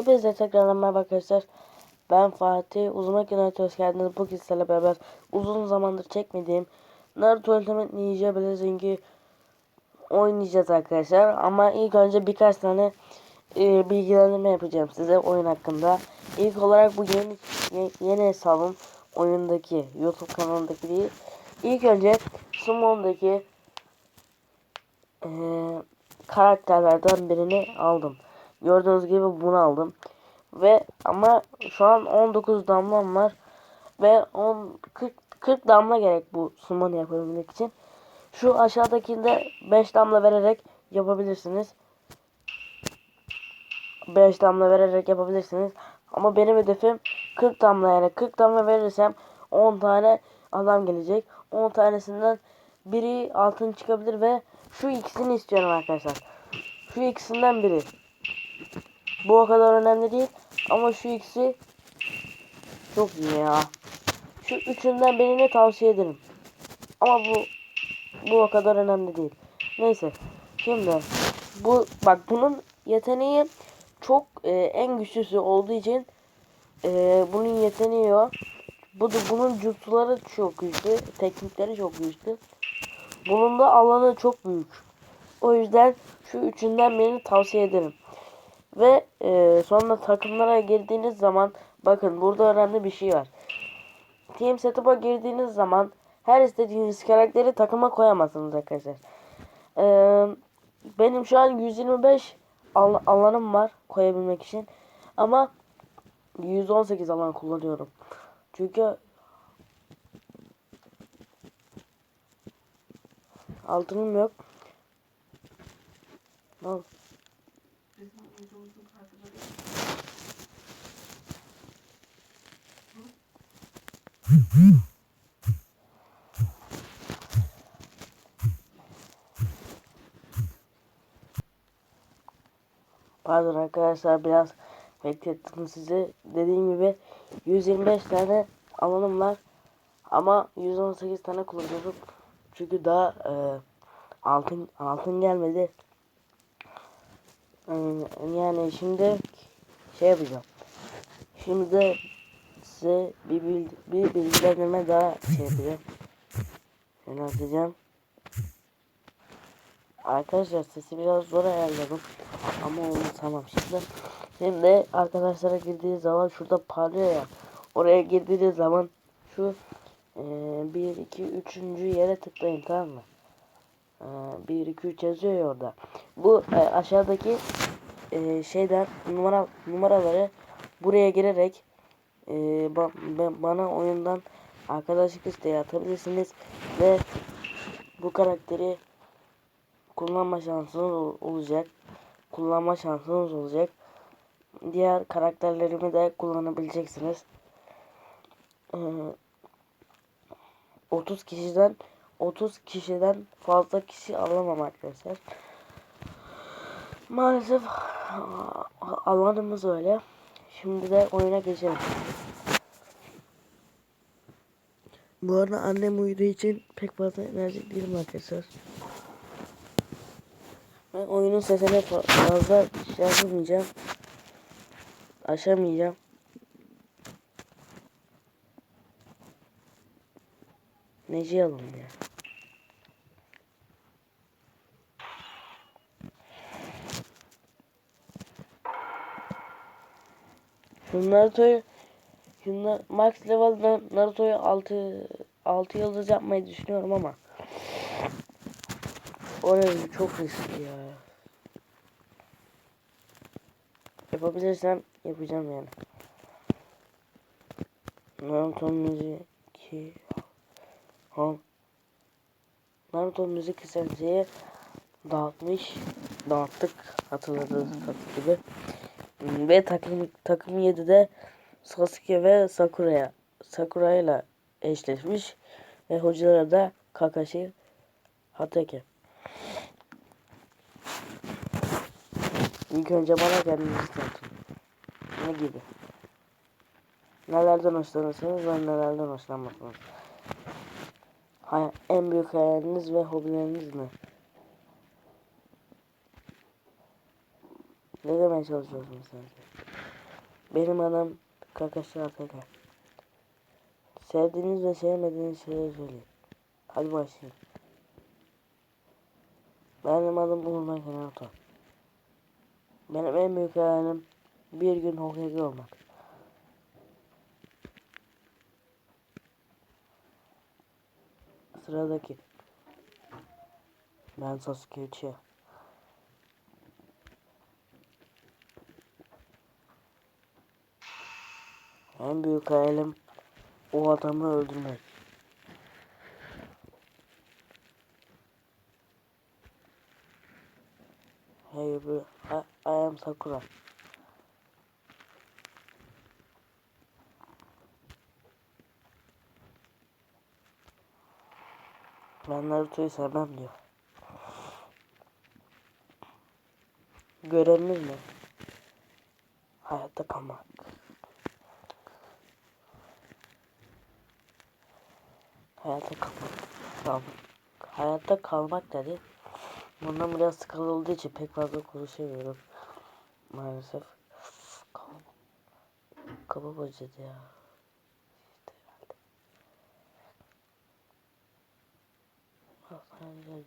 Hepinize tekrardan merhaba arkadaşlar. Ben Fatih. Uzun Yönetim hoş geldiniz. Bu sizlerle beraber uzun zamandır çekmediğim Naruto Ultimate Ninja Blazing'i oynayacağız arkadaşlar. Ama ilk önce birkaç tane e, bilgilendirme yapacağım size oyun hakkında. İlk olarak bu yeni ye- yeni hesabım oyundaki YouTube kanalındaki değil. İlk önce Summon'daki e, karakterlerden birini aldım. Gördüğünüz gibi bunu aldım. Ve ama şu an 19 damlam var. Ve 10 40, 40 damla gerek bu summon yapabilmek için. Şu aşağıdakinde 5 damla vererek yapabilirsiniz. 5 damla vererek yapabilirsiniz. Ama benim hedefim 40 damla yani 40 damla verirsem 10 tane adam gelecek. 10 tanesinden biri altın çıkabilir ve şu ikisini istiyorum arkadaşlar. Şu ikisinden biri. Bu o kadar önemli değil ama şu ikisi çok iyi ya. Şu üçünden birini tavsiye ederim. Ama bu bu o kadar önemli değil. Neyse. Şimdi bu bak bunun yeteneği çok e, en güçlüsü olduğu için e, bunun yeteneği o. Bu da bunun jutsuları çok güçlü, teknikleri çok güçlü. Bunun da alanı çok büyük. O yüzden şu üçünden birini tavsiye ederim. Ve e, sonra takımlara girdiğiniz zaman bakın burada önemli bir şey var. Team setup'a girdiğiniz zaman her istediğiniz karakteri takıma koyamazsınız arkadaşlar. E, benim şu an 125 al- alanım var koyabilmek için. Ama 118 alan kullanıyorum. Çünkü altınım yok. Al. Pardon arkadaşlar biraz beklettim sizi. Dediğim gibi 125 tane alanım var. Ama 118 tane kullanıyorum. Çünkü daha e, altın altın gelmedi. E, Yani şimdi şey yapacağım. Şimdi size bir, bilgi, bir bilgilendirme daha şey yapacağım. Şunu atacağım. Arkadaşlar sesi biraz zor ayarladım. Ama oldu tamam şimdi. Şimdi arkadaşlara girdiği zaman şurada parlıyor ya. Oraya girdiğiniz zaman şu e, 1 2 3. yere tıklayın tamam mı? E, 1 2 3 yazıyor ya orada. Bu e, aşağıdaki e, şeyden numara numaraları buraya girerek e, ba, ba- bana oyundan arkadaşlık isteği atabilirsiniz ve bu karakteri kullanma şansınız ol- olacak. Kullanma şansınız olacak. Diğer karakterlerimi de kullanabileceksiniz. Ee, 30 kişiden 30 kişiden fazla kişi alamam arkadaşlar. Maalesef alanımız öyle. Şimdi de oyuna geçelim. Bu arada annem uyuduğu için pek fazla enerjik değilim arkadaşlar. Ben oyunun sesine fa- fazla şey yapamayacağım. Aşamayacağım. Neci alalım ya. Şu Naruto'yu Şunlar max level Na- Naruto'yu 6 6 yıldız yapmayı düşünüyorum ama Orası çok riskli ya. Yapabilirsem yapacağım yani. Naruto müziği ha Naruto müzik lisansiyi dağıtmış dağıttık hatırladığınız gibi ve takım takım 7'de Sasuke ve Sakura'ya Sakura ile eşleşmiş ve hocalara da Kakashi Hatake. İlk önce bana kendinizi tanıtın. Ne gibi? Nelerden hoşlanırsınız ve nelerden hoşlanmazsınız? Hay en büyük hayaliniz ve hobileriniz ne? Ne demeye çalışıyorsunuz sence? Benim adım Kakashi APK. Sevdiğiniz ve sevmediğiniz şeyleri söyleyin. Hadi başlayalım. Benim adım Uğur Makinato. Benim en büyük hayalim bir gün Hokage olmak. Sıradaki. Ben Sasuke Uchiha. En büyük hayalim o adamı öldürmek. Hey bro, I, I am Sakura. Ben Naruto'yu sevmem diyor. Görevimiz ne? Hayatta kalmak. Hayatta kalmak. Hayatta kalmak dedi. Bundan biraz sıkılı olduğu için pek fazla konuşamıyorum. Maalesef. Kafam, kafam acıdı ya. İşte herhalde.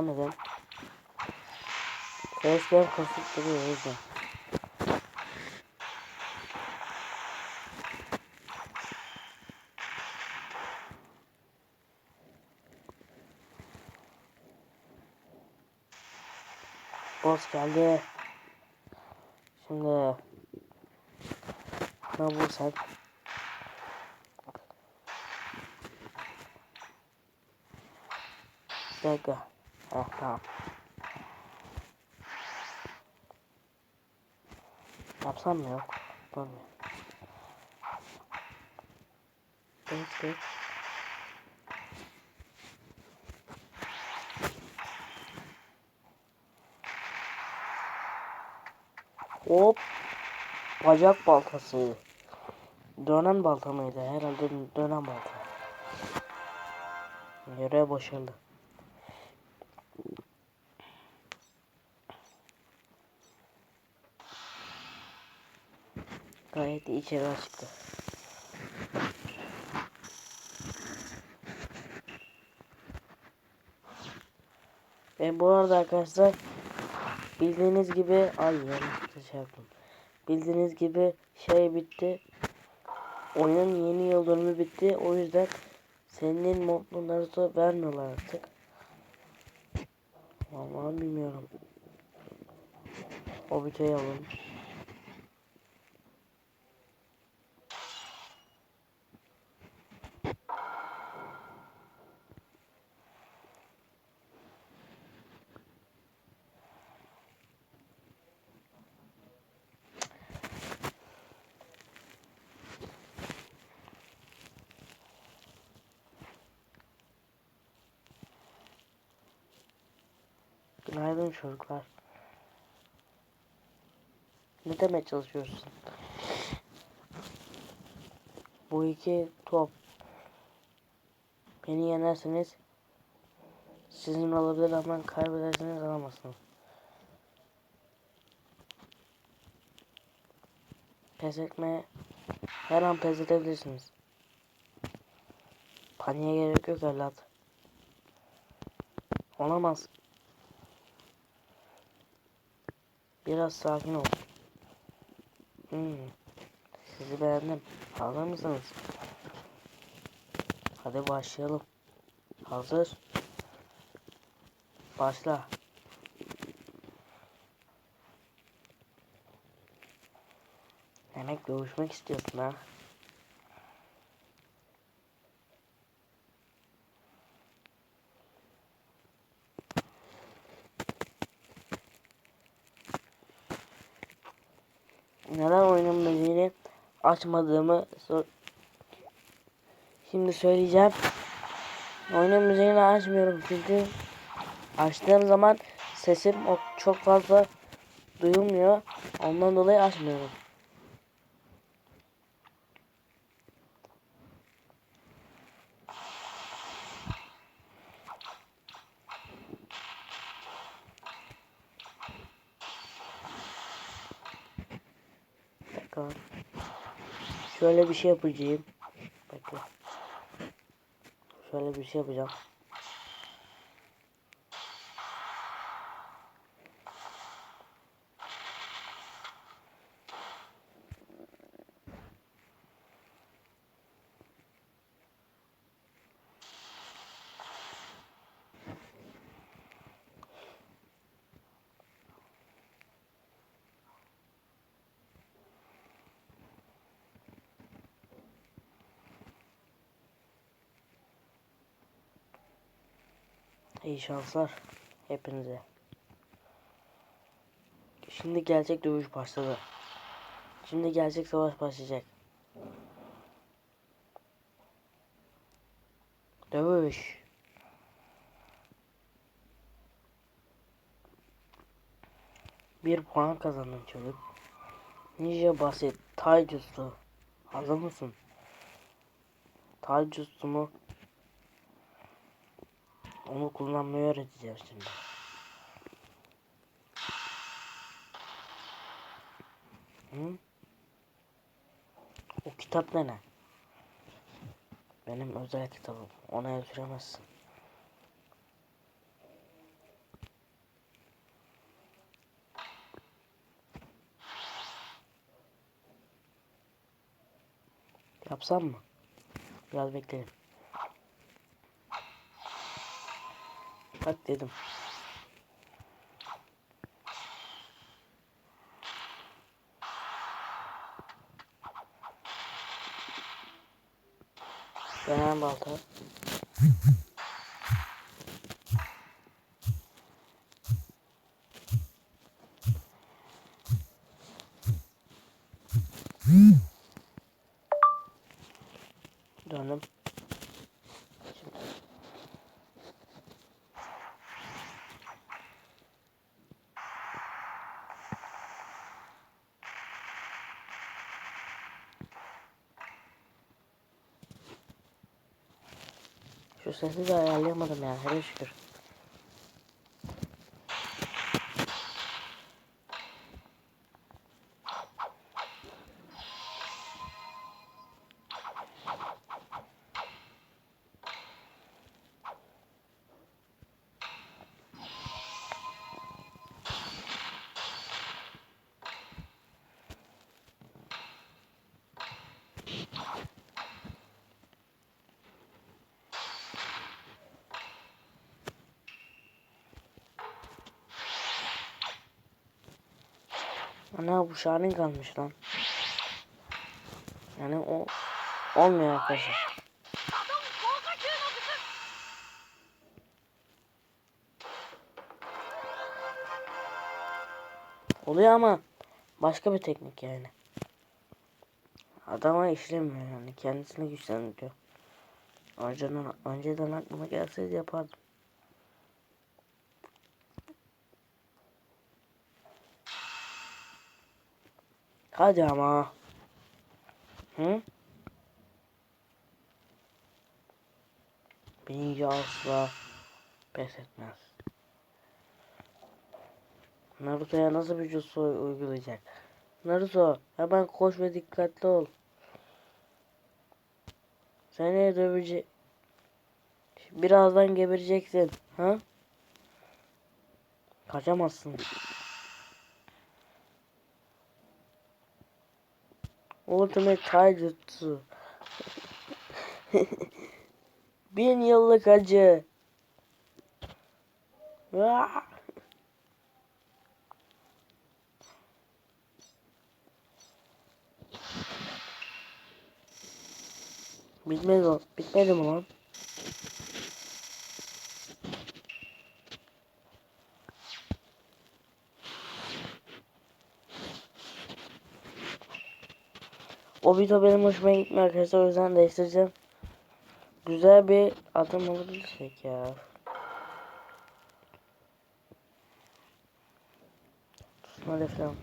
Devam edelim. Sesler duruyor o yüzden. Boss geldi. Şimdi ne bu sen? Bir dakika. Heh, tamam. Yapsam mı yok? Olmuyor. Evet, evet. Hop. Bacak baltası. Dönen balta mıydı? Herhalde dönen balta. Görev başarılı. İyi içeri çıktı. Ve bu arada arkadaşlar bildiğiniz gibi ay yanlış şey yaptım. Bildiğiniz gibi şey bitti. Oyunun yeni yıl dönümü bitti. O yüzden senin modlu Naruto vermiyorlar artık. Vallahi bilmiyorum. O bir şey alalım. Çocuklar. Ne demeye çalışıyorsun? Bu iki top. Beni yenerseniz sizin olabilir ama kaybederseniz alamazsınız. Pes etmeye her an pes edebilirsiniz. Paniğe gerek yok evlat. Olamaz. Biraz sakin ol. Hmm. Sizi beğendim. Hazır mısınız? Hadi başlayalım. Hazır. Başla. Demek dövüşmek istiyorsun ha? Neden müziğini açmadığımı sor Şimdi söyleyeceğim. Oyunun müziğini açmıyorum çünkü açtığım zaman sesim çok fazla duyulmuyor. Ondan dolayı açmıyorum. Bir dakika. Şöyle bir şey yapacağım. Bekle. Şöyle bir şey yapacağım. İyi şanslar hepinize. Şimdi gerçek dövüş başladı. Şimdi gerçek savaş başlayacak. Dövüş. Bir puan kazandın çocuk. Ninja basit. Taijutsu. Hazır mısın? Taijutsu mu? Onu kullanmayı öğreteceğim şimdi. Hı? O kitap ne ne? Benim özel kitabım. Ona el süremezsin. Yapsam mı? Biraz bekleyin. Bak dedim. Dönen balta. Döndüm. Şimdi. De ayarlayamadım yani hele şükür. Ana bu şahin kalmış lan. Yani o olmuyor arkadaşlar. Oluyor ama başka bir teknik yani. Adama işlemiyor yani kendisini güçlendiriyor. Önceden, önceden aklıma gelseydi yapardım. Hadi ama. Hı? Birinci asla pes etmez. Naruto'ya nasıl bir jutsu uygulayacak? Naruto hemen koş ve dikkatli ol. Seni dövecek. Birazdan gebereceksin. Ha? Kaçamazsın. Ultimate Taijutsu. Bin yıllık acı. Bitmedi. Bitmedi mi lan? O video benim hoşuma gitmiyor arkadaşlar o yüzden değiştireceğim. Güzel bir adım olabilirsek ya. Öyle falan.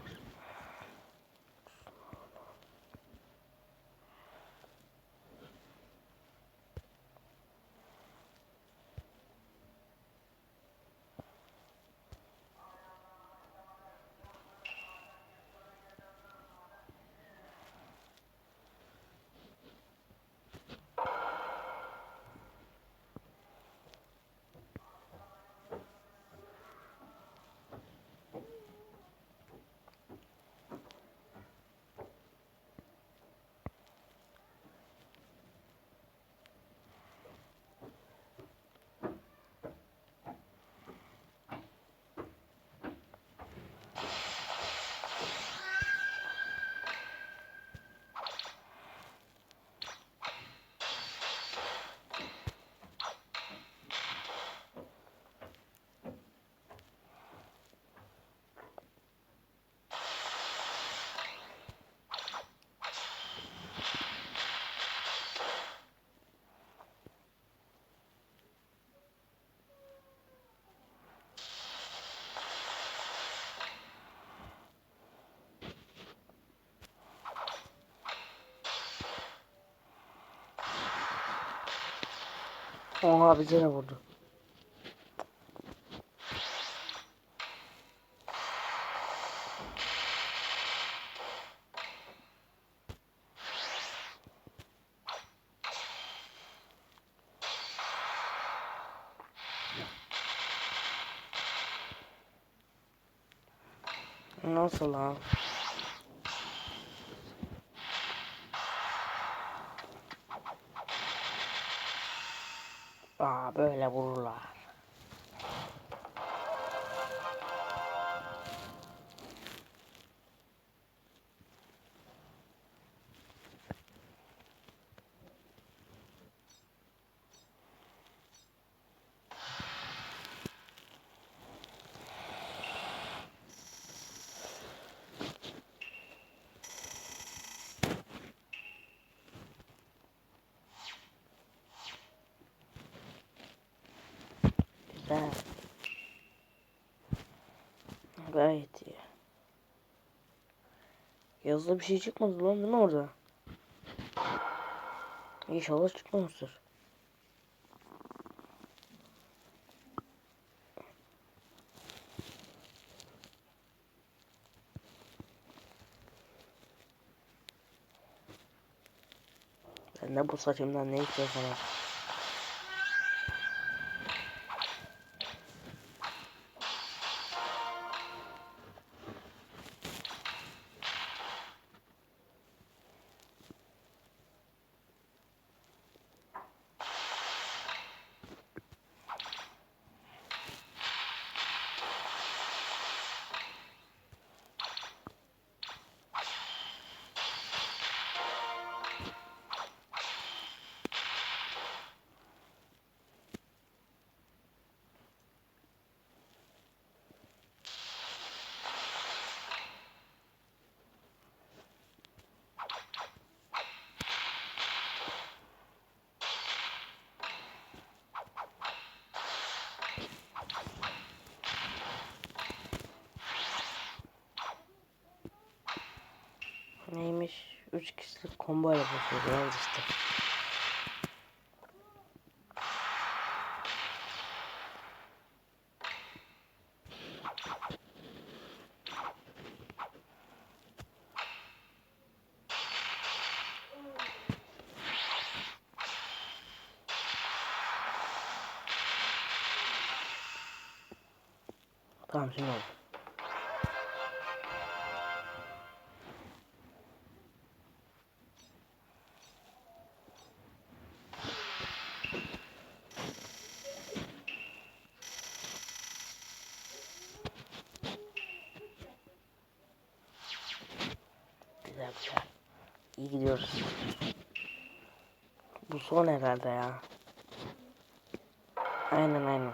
Oha bize ne vurdu? Nasıl lan? Güzel. Gayet iyi. Yazılı bir şey çıkmadı lan değil mi orada? İnşallah çıkmamıştır. Ben de bu saçımdan ne istiyorsan al. Neymiş? 3 kişilik combo ile basıyoruz işte. Tamam şimdi oldu. Gidiyoruz. Bu son herhalde ya. Aynen aynen.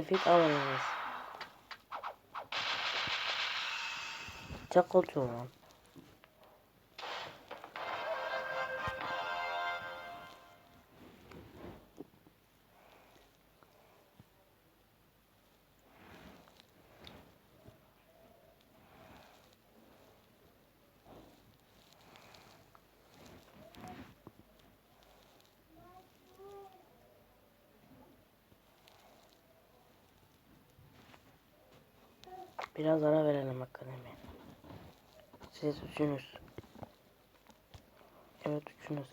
Defeat alınız. Çok kötü Biraz ara verelim akademiye. Siz üçünüz. Evet üçünüz.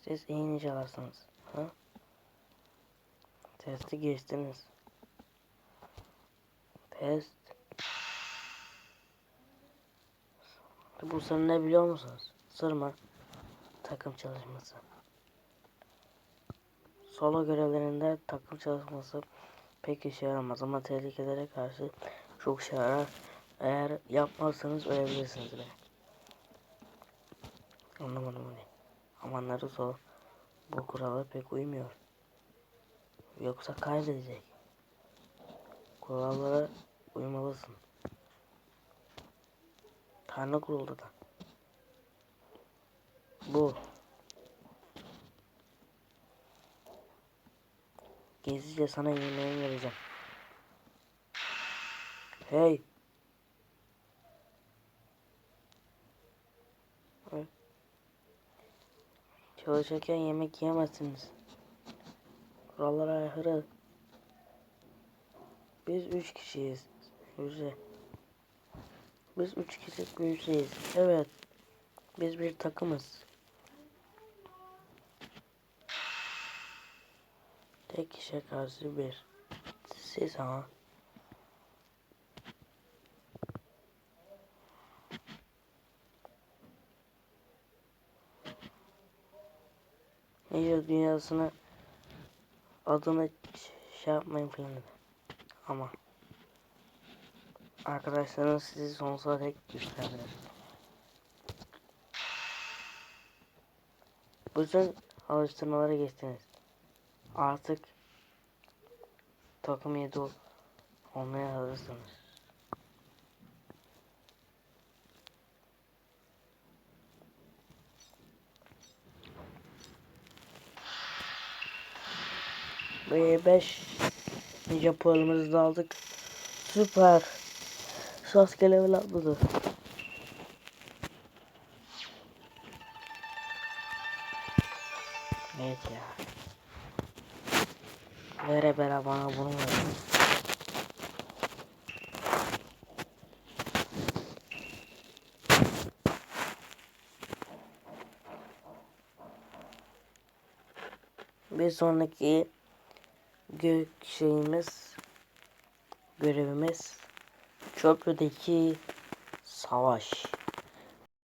Siz iyi nicelarsınız. Ha? Testi geçtiniz. Test. Bu sır ne biliyor musunuz? Sırma. Takım çalışması. Solo görevlerinde takım çalışması pek işe yaramaz ama tehlikelere karşı çok işe. Eğer yapmazsanız ölebilirsiniz bile. Anlamadım onu. Ama Naruto bu kurala pek uymuyor. Yoksa kaybedecek. Kurallara uymalısın. Tanrı kuruldu da. Bu. Gizlice sana yemeğini vereceğim. Hey. Çalışırken yemek yiyemezsiniz. Kurallara aykırı. Biz üç kişiyiz. Güzel. Biz üç kişilik bir hücreyiz. Evet. Biz bir takımız. Tek kişiye bir. Siz ama. Neyse dünyasına adını şey yapmayın falan. Ama arkadaşlarınız sizi sonsuza dek güçlendirir. Bütün alıştırmaları geçtiniz. Artık takım 7 ol- olmaya hazırsınız. Ve 5 ninja puanımızı da aldık. Süper. Sasuke level atladı. Sonraki gök şeyimiz görevimiz köprüdeki savaş.